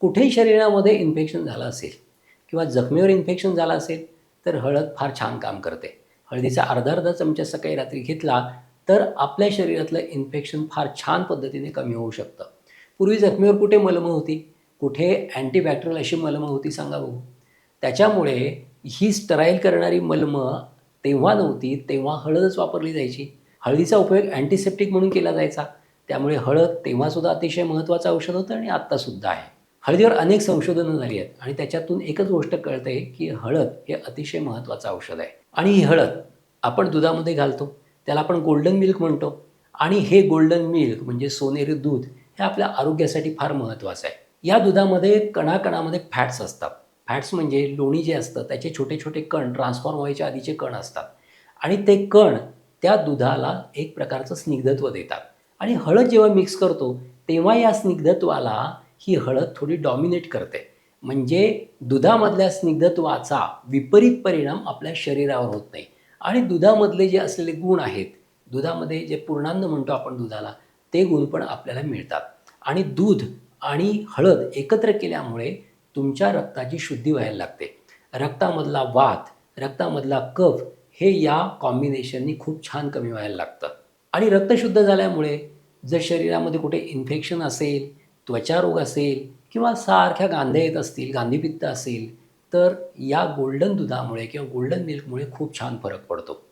कुठेही शरीरामध्ये इन्फेक्शन झालं असेल किंवा जखमेवर इन्फेक्शन झालं असेल तर हळद फार छान काम करते. हळदीचा अर्धा अर्धा चमचा सकाळी रात्री घेतला तर आपल्या शरीरातलं इन्फेक्शन फार छान पद्धतीने कमी होऊ शकतं. पूर्वी जखमेवर कुठे मलमं होती? कुठे अँटीबॅक्टेरियल अशी मलमं होती सांगा बघू. त्याच्यामुळे ही स्टराईल करणारी मलमं तेव्हा नव्हती तेव्हा हळदच वापरली जायची. हळदीचा उपयोग अँटीसेप्टिक म्हणून केला जायचा. त्यामुळे हळद तेव्हासुद्धा अतिशय महत्त्वाचं औषध होतं आणि आत्तासुद्धा आहे. हळदीवर अनेक संशोधनं झाली आहेत आणि त्याच्यातून एकच गोष्ट कळते की हळद हे अतिशय महत्त्वाचं औषध आहे. आणि ही हळद आपण दुधामध्ये घालतो त्याला आपण गोल्डन मिल्क म्हणतो. आणि हे गोल्डन मिल्क म्हणजे सोनेरी दूध हे आपल्या आरोग्यासाठी फार महत्त्वाचं आहे. या दुधामध्ये कणाकणामध्ये फॅट्स असतात. फॅट्स म्हणजे लोणी जे असतं त्याचे छोटे छोटे कण ट्रान्सफॉर्म व्हायच्या आधीचे कण असतात. आणि ते कण त्या दुधाला एक प्रकारचं स्निग्धत्व देतात. आणि हळद जेव्हा मिक्स करतो तेव्हा या स्निग्धत्वाला ही हळद थोडी डॉमिनेट करते. म्हणजे दुधामधल्या स्निग्धत्वाचा विपरीत परिणाम आपल्या शरीरावर होत नाही. आणि दुधामधले जे असलेले गुण आहेत दुधामध्ये जे पूर्णान्न म्हणतो आपण दुधाला ते गुण पण आपल्याला मिळतात. आणि दूध आणि हळद एकत्र केल्यामुळे तुमच्या रक्ताची शुद्धी व्हायला लागते. रक्तामधला वात रक्तामधला कफ हे या कॉम्बिनेशननी खूप छान कमी व्हायला लागतं. आणि रक्त शुद्ध झाल्यामुळे जर शरीरामध्ये कुठे इन्फेक्शन असेल त्वचारोग असेल किंवा सारख्या गांध्या येत असतील गांधीपित्त असेल तर या गोल्डन दुधामुळे किंवा गोल्डन मिल्कमुळे खूप छान फरक पडतो.